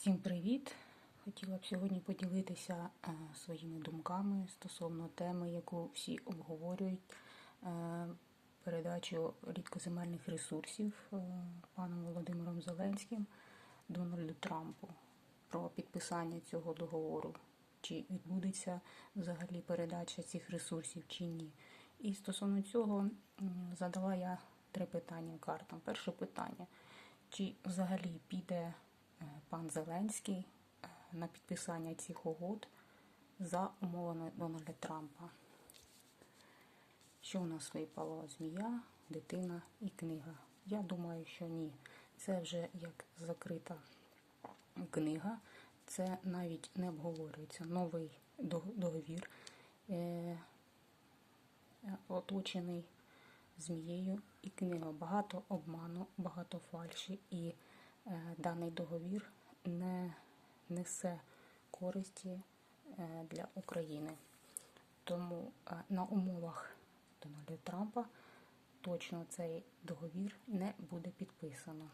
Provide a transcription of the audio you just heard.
Всім привіт! Хотіла б сьогодні поділитися е, своїми думками стосовно теми, яку всі обговорюють, е, передачу рідкоземельних ресурсів е, паном Володимиром Зеленським Дональду Трампу про підписання цього договору. Чи відбудеться взагалі передача цих ресурсів чи ні. І стосовно цього задала я три питання картам. Перше питання: чи взагалі піде пан Зеленський е, на підписання цих угод за умовами Дональда Трампа? Що у нас випало? Змія, дитина і книга. Я думаю, що ні. Це вже як закрита книга. Це навіть не обговорюється. Новий договір е, оточений змією і книга. Багато обману, багато фальші, і е, даний договір не несе користі е, для України. Тому е, на умовах Дональда Трампа точно цей договір не буде підписано.